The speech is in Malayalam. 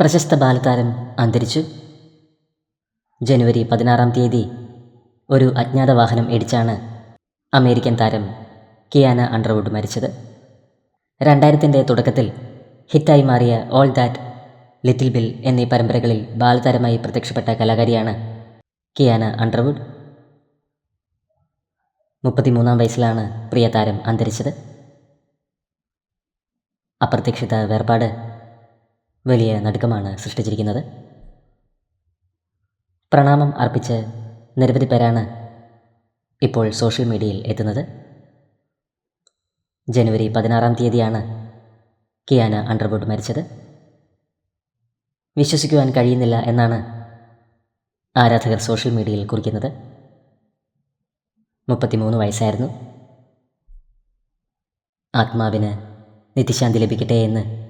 പ്രശസ്ത ബാലതാരം അന്തരിച്ചു. ജനുവരി പതിനാറാം തീയതി ഒരു അജ്ഞാത വാഹനം ഇടിച്ചാണ് അമേരിക്കൻ താരം കിയാന അണ്ടർവുഡ് മരിച്ചത്. രണ്ടായിരത്തിന്റെ തുടക്കത്തിൽ ഹിറ്റായി മാറിയ ഓൾ ദാറ്റ് ലിറ്റിൽ ബിൽ എന്നീ പരമ്പരകളിൽ ബാലതാരമായി പ്രത്യക്ഷപ്പെട്ട കലാകാരിയാണ് കിയാന അണ്ടർവുഡ്. മുപ്പത്തിമൂന്നാം വയസ്സിലാണ് പ്രിയ താരം അന്തരിച്ചത്. അപ്രതീക്ഷിത വേർപാട് വലിയ നടുക്കമാണ് സൃഷ്ടിച്ചിരിക്കുന്നത്. പ്രണാമം അർപ്പിച്ച് നിരവധി പേരാണ് ഇപ്പോൾ സോഷ്യൽ മീഡിയയിൽ എത്തുന്നത്. ജനുവരി പതിനാറാം തീയതിയാണ് കിയാന അണ്ടർവുഡ് മരിച്ചത്. വിശ്വസിക്കുവാൻ കഴിയുന്നില്ല എന്നാണ് ആരാധകർ സോഷ്യൽ മീഡിയയിൽ കുറിക്കുന്നത്. മുപ്പത്തിമൂന്ന് വയസ്സായിരുന്നു. ആത്മാവിന് നിത്യശാന്തി ലഭിക്കട്ടെ എന്ന്